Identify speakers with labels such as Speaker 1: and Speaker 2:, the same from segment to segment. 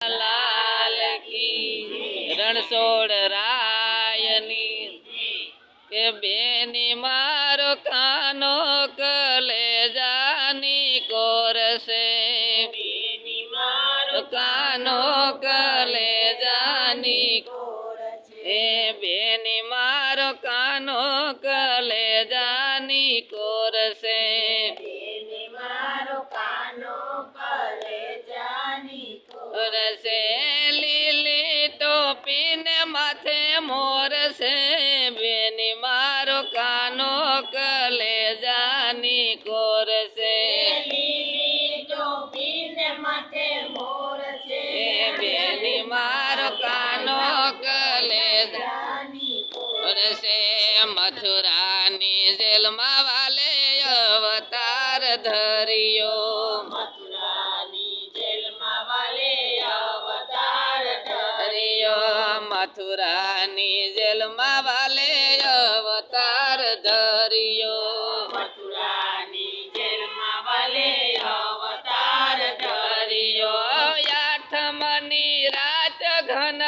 Speaker 1: લાલ કી રણછોડ રાયની કે બેની મારો કાનો કલેજાની કોરસે. કાનો કલેજાની ટોપીને માથે મોરસે બેની મારો કાનો કલેજાની કોરસે એ બેની મારો કાનો કલેજા રસે મથુરાની જેલમાં ધર્યો. મથુરાની જેલમાં વાલે અવતાર ધર્યો. ધર્યો આઠમની રાત ઘન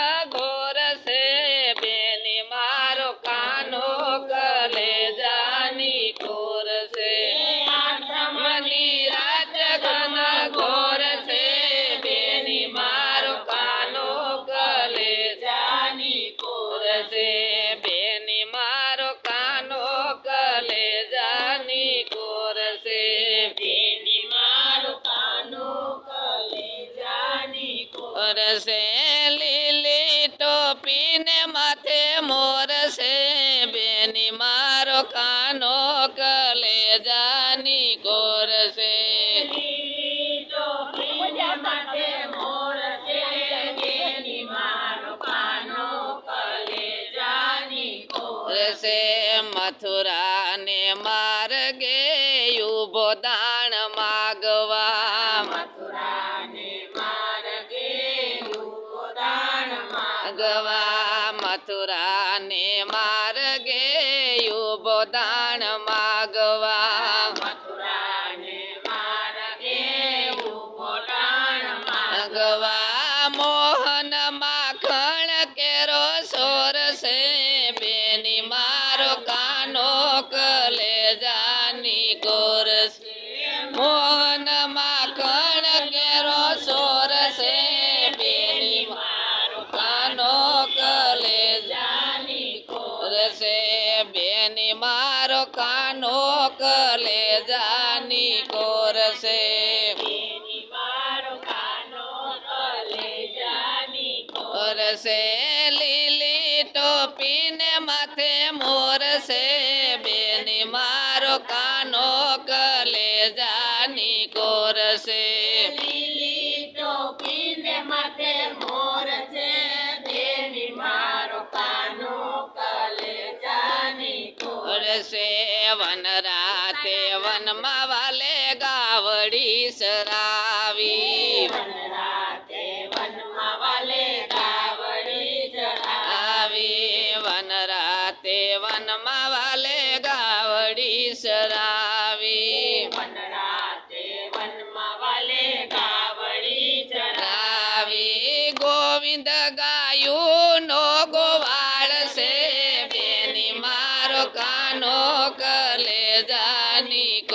Speaker 1: ટોપીને માથે મોરસે બેની મારો કાનો કલે જાની મથુરાને માર્ગે મથુરાને માર્ગે ઊભો દાણ માગવા. માગવા. મોહન માખણ કેરો સોર છે બેની મારો કાનો કલે કોર બેની મારો કાનો કલે જાની છે. મોરસે લીલી ટોપીને માથે મોરસે બેની મારો કાનો વન રાતે વનમાં વાલે ગાવડી સરાવી વન રાતે વનમાં વાલે ગાવડી સરાવી રાવી ગોવિંદ કાનો કલે જાની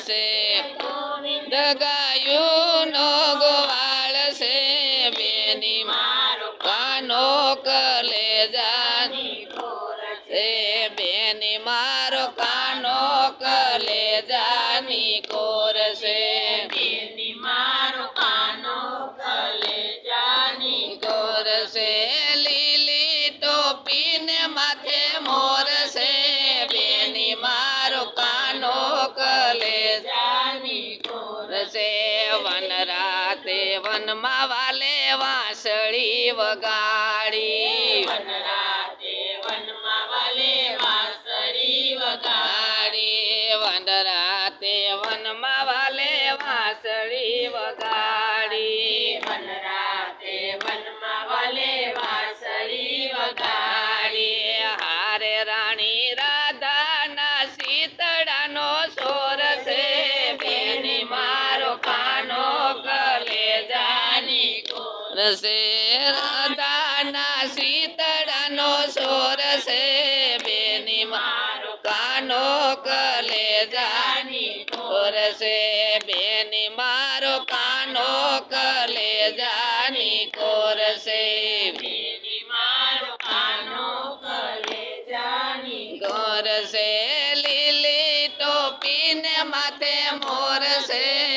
Speaker 1: છે. ગાયું નો ગોવાળ છે. બેની મારો કાનો કલેજાની છે. બેની મારો કાનો કલેજાની વનમાં વાલે વાંસળી વગાડી. છે રાધાના શીતળાનો સોર છે. બેની મારો કાનો કલેજાની સોર છે. બેની મારો કાનો કાનો કલેજાની કોર છે. લીલી ટોપીને માથે મોર છે.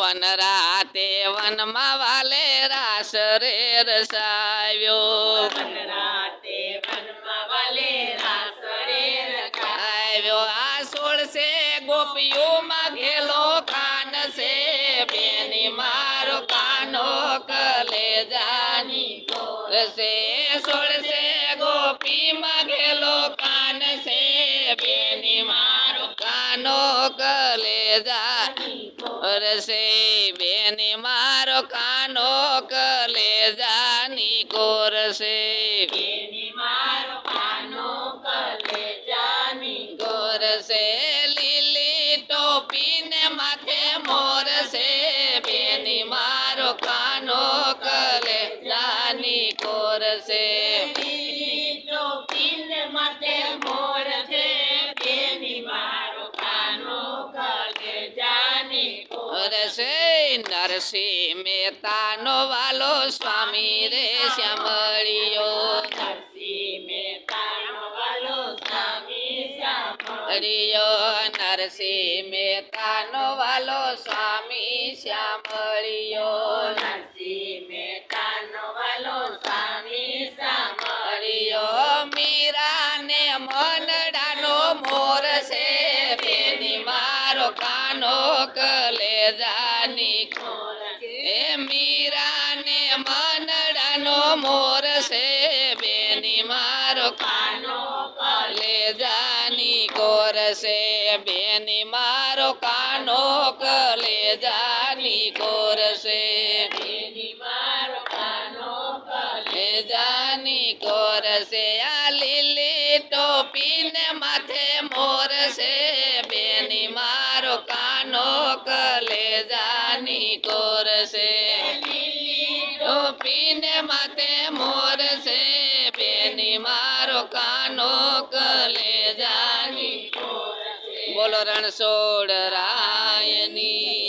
Speaker 1: વન રાતે વનમાં વાલે રાસ રે રસાવ્યો. રસાવ્યો. આ સોળસે ગોપીઓમાં ઘેલો કાન છે. બેની મારો કાનો કલે જાની કોરસે સોળસે ગોપીમાં ઘેલો કાન છે. બેની મારો કાનો કલેજાની કોર છે બેની મારો કાનો કલે જાની કોરશે કોરશે. લીલી ટોપીને માથે મોરશે. બેની મારો કાનો નરસિંહ મહેતાનો વાલો સ્વામી રે શ્યામળિયો નરસિંહ મહેતાનો વાલો સ્વામી શ્યામળિયો મીરાને મનડાનો મોર છે બેની મારો કાનો કલેજાની કોર છે બેની મારો કાનો કલેજાની કોર છે જાની કોર છે આ લીલી ટોપીને માથે મોર છે બેની મારો કાનો કલેજાની કોર છે ટોપીને માથે મોર છે. બેની મારો કાનો કલેજાની બોલો રણછોડ રાયની.